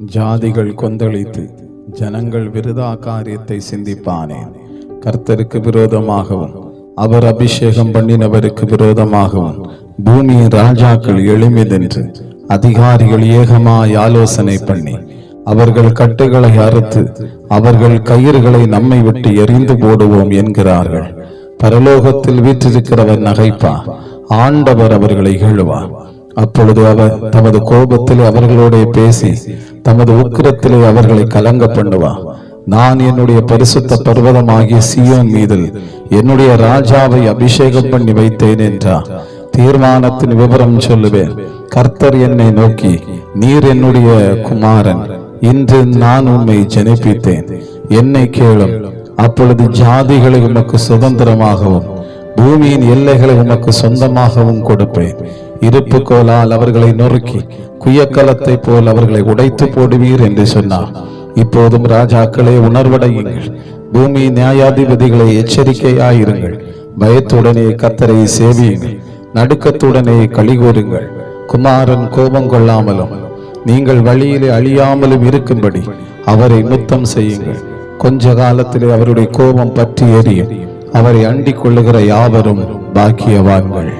ஜாதிகள் கொந்தளித்து ஜனங்கள் விருதா காரியத்தை சிந்திப்பானேன் கர்த்தருக்கு விரோதமாகவும் அவர் அபிஷேகம் பண்ணினவருக்கு விரோதமாகவும் பூமியின் ராஜாக்கள் எளிமிதென்று அதிகாரிகள் ஏகமாய் ஆலோசனை பண்ணி அவர்கள் கட்டுகளை அறுத்து அவர்கள் கயிறுகளை நம்மை விட்டு எறிந்து போடுவோம் என்கிறார்கள். பரலோகத்தில் வீற்றிருக்கிறவர் நகைப்பா ஆண்டவர் அவர்களை இகழுவார் அப்பொழுது அவர் தமது கோபத்தில் அவர்களோட பேசி தமது உக்கிரத்திலே அவர்களை கலங்க பண்ணுவார் நான் என்னுடைய பரிசுத்த பர்வதமாகிய சியோன் மீதில் என்னுடைய ராஜாவை அபிஷேகம் பண்ணி வைத்தேன் என்றார் தீர்மானத்தின் விவரம் சொல்லுவேன். கர்த்தர் என்னை நோக்கி நீர் என்னுடைய குமாரன். இன்று நான் உம்மை ஜெனிப்பித்தேன். என்னை கேளும். அப்பொழுது ஜாதிகளை உமக்கு சுதந்திரமாகவும் பூமியின் எல்லைகளை உமக்கு சொந்தமாகவும் கொடுப்பேன். இருப்பு கோலால் அவர்களை நொறுக்கி குயக்கலத்தை போல் அவர்களை உடைத்து போடுவீர் என்று சொன்னார். இப்போதும் ராஜாக்களே உணர்வடையுங்கள். பூமி நியாயாதிபதிகளை எச்சரிக்கையாயிருங்கள். பயத்துடனே கத்தரை சேவியுங்கள். நடுக்கத்துடனே கலிகூறுங்கள் குமாரன் கோபம் கொள்ளாமலும் நீங்கள் வழியிலே அழியாமலும் இருக்கும்படி அவரை முத்தம் செய்யுங்கள். கொஞ்ச காலத்திலே அவருடைய கோபம் பற்றி எறியும் அவரை அண்டிக் கொள்ளுகிற யாவரும் பாக்கியவான்கள்.